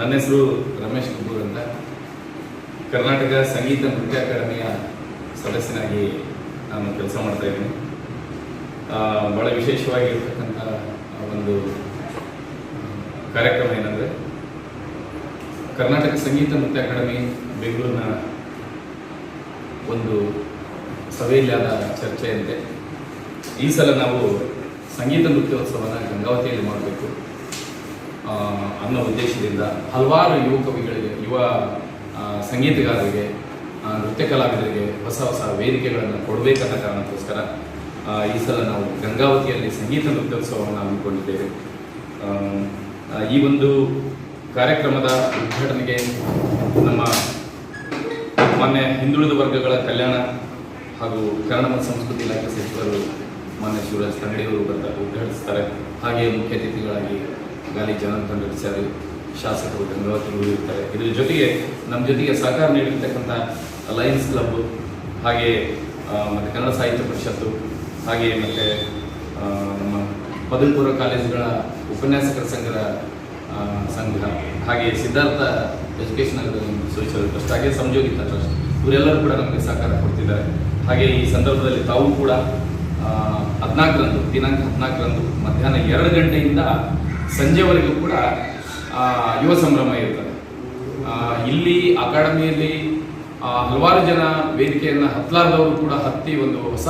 ನನ್ನ ಹೆಸರು ರಮೇಶ್ ಕಪೂರ್ ಅಂತ. ಕರ್ನಾಟಕ ಸಂಗೀತ ನೃತ್ಯ ಅಕಾಡೆಮಿಯ ಸದಸ್ಯನಾಗಿ ನಾನು ಕೆಲಸ ಮಾಡ್ತಾ ಇದ್ದೀನಿ. ಭಾಳ ವಿಶೇಷವಾಗಿರ್ತಕ್ಕಂಥ ಒಂದು ಕಾರ್ಯಕ್ರಮ ಏನಂದರೆ, ಕರ್ನಾಟಕ ಸಂಗೀತ ನೃತ್ಯ ಅಕಾಡೆಮಿ ಬೆಂಗಳೂರಿನ ಒಂದು ಸಭೆಯಲ್ಲಿ ಆದ ಚರ್ಚೆಯಂತೆ. ಈ ಸಲ ನಾವು ಸಂಗೀತ ನೃತ್ಯೋತ್ಸವನ ಗಂಗಾವತಿಯಲ್ಲಿ ಮಾಡಬೇಕು. ಅನ್ನೋ ಉದ್ದೇಶದಿಂದ ಹಲವಾರು ಯುವ ಕವಿಗಳಿಗೆ ಯುವ ಸಂಗೀತಗಾರರಿಗೆ ನೃತ್ಯ ಕಲಾವಿದರಿಗೆ ಹೊಸ ಹೊಸ ವೇದಿಕೆಗಳನ್ನು ಕೊಡಬೇಕನ್ನೋ ಕಾರಣಕ್ಕೋಸ್ಕರ ಈ ಸಲ ನಾವು ಗಂಗಾವತಿಯಲ್ಲಿ ಸಂಗೀತ ನೃತ್ಯೋತ್ಸವವನ್ನು ಹಮ್ಮಿಕೊಂಡಿದ್ದೇವೆ. ಈ ಒಂದು ಕಾರ್ಯಕ್ರಮದ ಉದ್ಘಾಟನೆಗೆ ನಮ್ಮ ಮಾನ್ಯ ಹಿಂದುಳಿದ ವರ್ಗಗಳ ಕಲ್ಯಾಣ ಹಾಗೂ ಕನ್ನಡ ಮತ್ತು ಸಂಸ್ಕೃತಿ ಇಲಾಖೆ ಸಚಿವರು ಮಾನ್ಯ ಶಿವರಾಜ್ ತಂಗಡಿಯವರು ಬರ್ತಾರೆ ಉದ್ಘಾಟಿಸ್ತಾರೆ. ಹಾಗೆಯೇ ಮುಖ್ಯ ಅತಿಥಿಗಳಾಗಿ ಗಾಲಿ ಜನಾರ್ದನ್ ರೆಡ್ಡಿ ಸರ್ ಶಾಸಕರು ಗಂಗಾವತಿಗಳು ಇರ್ತಾರೆ ಇದರ ಜೊತೆಗೆ ನಮ್ಮ ಜೊತೆಗೆ ಸಹಕಾರ ನೀಡಿರ್ತಕ್ಕಂಥ ಲಯನ್ಸ್ ಕ್ಲಬ್ ಹಾಗೆ ಮತ್ತು ಕನ್ನಡ ಸಾಹಿತ್ಯ ಪರಿಷತ್ತು, ಹಾಗೆ ಮತ್ತು ನಮ್ಮ ಪದವಿ ಪೂರ್ವ ಕಾಲೇಜುಗಳ ಉಪನ್ಯಾಸಕರ ಸಂಘದ ಸಂಘ ಹಾಗೆ ಸಿದ್ಧಾರ್ಥ ಎಜುಕೇಷನ್ ಸೋಷಿಯಲ್ ಟ್ರಸ್ಟ್ ಹಾಗೆ ಸಂಯೋಗಿತ ಟ್ರಸ್ಟ್ ಇವರೆಲ್ಲರೂ ಕೂಡ ನಮಗೆ ಸಹಕಾರ ಕೊಡ್ತಿದ್ದಾರೆ. ಹಾಗೆ ಈ ಸಂದರ್ಭದಲ್ಲಿ ತಾವು ಕೂಡ ಹದಿನಾಲ್ಕರಂದು, ದಿನಾಂಕ ಹದಿನಾಲ್ಕರಂದು ಮಧ್ಯಾಹ್ನ ಎರಡು ಗಂಟೆಯಿಂದ ಸಂಜೆವರೆಗೂ ಕೂಡ ಯುವ ಸಂಭ್ರಮ ಇರ್ತದೆ. ಇಲ್ಲಿ ಅಕಾಡೆಮಿಯಲ್ಲಿ ಹಲವಾರು ಜನ ವೇದಿಕೆಯನ್ನು ಹತ್ತಲಾರದವರು ಕೂಡ ಹತ್ತಿ ಒಂದು ಹೊಸ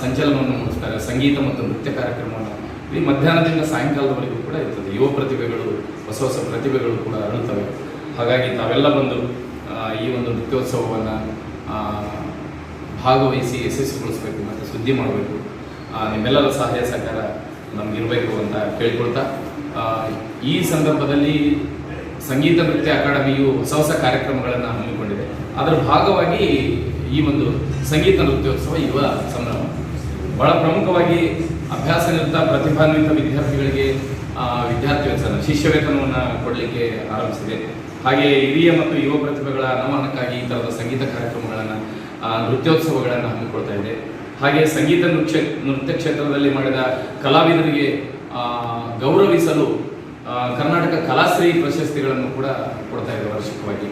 ಸಂಚಲನವನ್ನು ಮೂಡಿಸ್ತಾರೆ. ಸಂಗೀತ ಮತ್ತು ನೃತ್ಯ ಕಾರ್ಯಕ್ರಮವನ್ನು. ಇಲ್ಲಿ ಮಧ್ಯಾಹ್ನದಿಂದ ಸಾಯಂಕಾಲದವರೆಗೂ ಕೂಡ ಇರ್ತದೆ. ಯುವ ಪ್ರತಿಭೆಗಳು, ಹೊಸ ಹೊಸ ಪ್ರತಿಭೆಗಳು ಕೂಡ ಅರಳುತ್ತವೆ. ಹಾಗಾಗಿ ತಾವೆಲ್ಲ ಬಂದು ಈ ಒಂದು ನೃತ್ಯೋತ್ಸವವನ್ನು ಭಾಗವಹಿಸಿ ಯಶಸ್ವಿಗೊಳಿಸಬೇಕು ಮತ್ತು ಸುದ್ದಿ ಮಾಡಬೇಕು. ನಿಮ್ಮೆಲ್ಲರ ಸಹಾಯ ಸಹಕಾರ ನಮಗಿರಬೇಕು ಅಂತ ಕೇಳ್ಕೊಳ್ತಾ ಈ ಸಂದರ್ಭದಲ್ಲಿ ಸಂಗೀತ ನೃತ್ಯ ಅಕಾಡೆಮಿಯು ಹೊಸ ಹೊಸ ಕಾರ್ಯಕ್ರಮಗಳನ್ನು ಹಮ್ಮಿಕೊಂಡಿದೆ. ಅದರ ಭಾಗವಾಗಿ ಈ ಒಂದು ಸಂಗೀತ ನೃತ್ಯೋತ್ಸವ ಯುವ ಸಂಭ್ರಮ. ಬಹಳ ಪ್ರಮುಖವಾಗಿ ಅಭ್ಯಾಸ ನಿರತ ಪ್ರತಿಭಾನ್ವಿತ ವಿದ್ಯಾರ್ಥಿಗಳಿಗೆ ವಿದ್ಯಾರ್ಥಿ ವೇತನ ಶಿಷ್ಯ ವೇತನವನ್ನು ಕೊಡಲಿಕ್ಕೆ ಆರಂಭಿಸಿದೆ. ಹಾಗೆ ಹಿರಿಯ ಮತ್ತು ಯುವ ಪ್ರತಿಭೆಗಳ ಅನುಮಾನಕ್ಕಾಗಿ ಈ ಥರದ ಸಂಗೀತ ಕಾರ್ಯಕ್ರಮಗಳನ್ನು ನೃತ್ಯೋತ್ಸವಗಳನ್ನು ಹಮ್ಮಿಕೊಳ್ತಾ ಇದೆ. ಹಾಗೆ ಸಂಗೀತ ನೃತ್ಯ ನೃತ್ಯ ಕ್ಷೇತ್ರದಲ್ಲಿ ಮಾಡಿದ ಕಲಾವಿದರಿಗೆ ಗೌರವಿಸಲು ಕರ್ನಾಟಕ ಕಲಾಶ್ರೀ ಪ್ರಶಸ್ತಿಗಳನ್ನು ಕೂಡ ಕೊಡ್ತಾ ಇದೆ ವಾರ್ಷಿಕವಾಗಿ.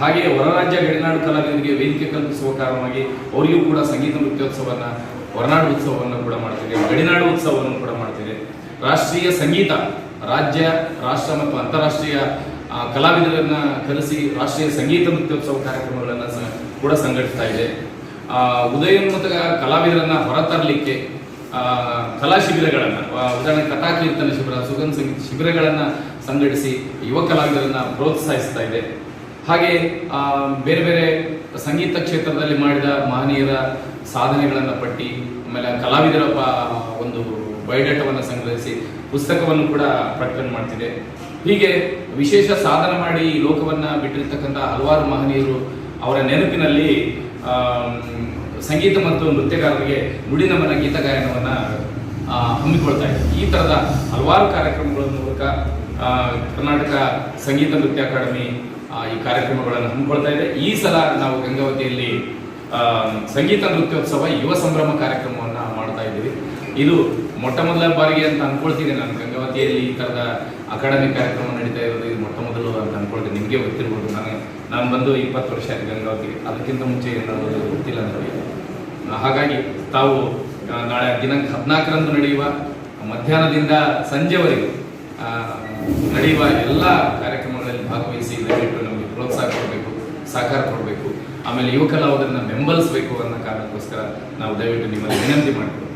ಹಾಗೆ ಹೊರರಾಜ್ಯ ಗಡಿನಾಡು ಕಲಾವಿದರಿಗೆ ವೇದಿಕೆ ಕಲ್ಪಿಸುವ ಕಾರಣವಾಗಿ ಅವರಿಗೂ ಕೂಡ ಸಂಗೀತ ನೃತ್ಯೋತ್ಸವವನ್ನು, ಹೊರನಾಡು ಉತ್ಸವವನ್ನು ಕೂಡ ಮಾಡ್ತಿದೆ ಗಡಿನಾಡು ಉತ್ಸವವನ್ನು ಕೂಡ ಮಾಡ್ತಿದೆ ರಾಷ್ಟ್ರೀಯ ಸಂಗೀತ, ರಾಜ್ಯ, ರಾಷ್ಟ್ರ ಮತ್ತು ಅಂತಾರಾಷ್ಟ್ರೀಯ ಕಲಾವಿದರನ್ನು ಕರೆಸಿ ರಾಷ್ಟ್ರೀಯ ಸಂಗೀತ ನೃತ್ಯೋತ್ಸವ ಕಾರ್ಯಕ್ರಮಗಳನ್ನು ಕೂಡ ಸಂಘಟಿಸ್ತಾ ಇದೆ. ಉದಯೋನ್ಮುಖ ಕಲಾವಿದರನ್ನ ಹೊರತರಲಿಕ್ಕೆ ಕಲಾ ಶಿಬಿರಗಳನ್ನು ಉದಾಹರಣೆ ಕಥಾ ಕೀರ್ತನ ಶಿಬಿರ, ಸುಗಂಧ ಸಂಗೀತ ಶಿಬಿರಗಳನ್ನು ಸಂಘಟಿಸಿ ಯುವ ಕಲಾವಿದರನ್ನ ಪ್ರೋತ್ಸಾಹಿಸ್ತಾ ಇದೆ. ಹಾಗೆ ಬೇರೆ ಬೇರೆ ಸಂಗೀತ ಕ್ಷೇತ್ರದಲ್ಲಿ ಮಾಡಿದ ಮಹನೀಯರ ಸಾಧನೆಗಳನ್ನು ಪಟ್ಟಿ, ಆಮೇಲೆ ಕಲಾವಿದರ ಒಂದು ಬಯೋಡೇಟಾವನ್ನು ಸಂಗ್ರಹಿಸಿ ಪುಸ್ತಕವನ್ನು ಕೂಡ ಪ್ರಕಟಣೆ ಮಾಡ್ತಿದೆ. ಹೀಗೆ ವಿಶೇಷ ಸಾಧನೆ ಮಾಡಿ ಲೋಕವನ್ನ ಬಿಟ್ಟಿರ್ತಕ್ಕಂಥ ಹಲವಾರು ಮಹನೀಯರು ಅವರ ನೆನಪಿನಲ್ಲಿ ಸಂಗೀತ ಮತ್ತು ನೃತ್ಯಗಾರರಿಗೆ ನುಡಿನಮನ ಗೀತ ಗಾಯನವನ್ನು ಹಮ್ಮಿಕೊಳ್ತಾ ಇದೆ ಈ ಥರದ ಹಲವಾರು ಕಾರ್ಯಕ್ರಮಗಳ ಮೂಲಕ ಕರ್ನಾಟಕ ಸಂಗೀತ ನೃತ್ಯ ಅಕಾಡೆಮಿ ಈ ಕಾರ್ಯಕ್ರಮಗಳನ್ನು ಹಮ್ಮಿಕೊಳ್ತಾ ಇದೆ. ಈ ಸಲ ನಾವು ಗಂಗಾವತಿಯಲ್ಲಿ ಸಂಗೀತ ನೃತ್ಯೋತ್ಸವ ಯುವ ಸಂಭ್ರಮ ಕಾರ್ಯಕ್ರಮವನ್ನು ಮಾಡ್ತಾ ಇದ್ದೀವಿ. ಇದು ಮೊಟ್ಟ ಮೊದಲ ಬಾರಿಗೆ ಅಂತ ಅಂದ್ಕೊಳ್ತೀನಿ ನಾನು. ಗಂಗಾವತಿಯಲ್ಲಿ ಈ ಥರದ ಅಕಾಡೆಮಿ ಕಾರ್ಯಕ್ರಮ ನಡೀತಾ ಇರೋದು ಇದು ಮೊಟ್ಟ ಮೊದಲು ಅಂತ ಅನ್ಕೊಳ್ತೀನಿ. ನಿಮಗೆ ಗೊತ್ತಿರ್ಬೋದು. ನಾನು ನಾನು ಬಂದು ಇಪ್ಪತ್ತು ವರ್ಷ ಆಗಿ ಗಂಗಾವತಿಗೆ. ಅದಕ್ಕಿಂತ ಮುಂಚೆ ಏನಾದರೂ ಗೊತ್ತಿಲ್ಲ ನನಗೆ. ಹಾಗಾಗಿ ತಾವು ನಾಳೆ ದಿನಾಂಕ ಹದಿನಾಲ್ಕರಂದು ನಡೆಯುವ, ಮಧ್ಯಾಹ್ನದಿಂದ ಸಂಜೆವರೆಗೂ ನಡೆಯುವ ಎಲ್ಲ ಕಾರ್ಯಕ್ರಮಗಳಲ್ಲಿ ಭಾಗವಹಿಸಿ ದಯವಿಟ್ಟು ನಮಗೆ ಪ್ರೋತ್ಸಾಹ ಕೊಡಬೇಕು, ಸಹಕಾರ ಕೊಡಬೇಕು. ಆಮೇಲೆ ಯುವ ಕಲಾವಿದರನ್ನ ಬೆಂಬಲಿಸಬೇಕು ಅನ್ನೋ ಕಾರಣಕ್ಕೋಸ್ಕರ ನಾವು ದಯವಿಟ್ಟು ನಿಮ್ಮಲ್ಲಿ ವಿನಂತಿ ಮಾಡ್ತೀವಿ.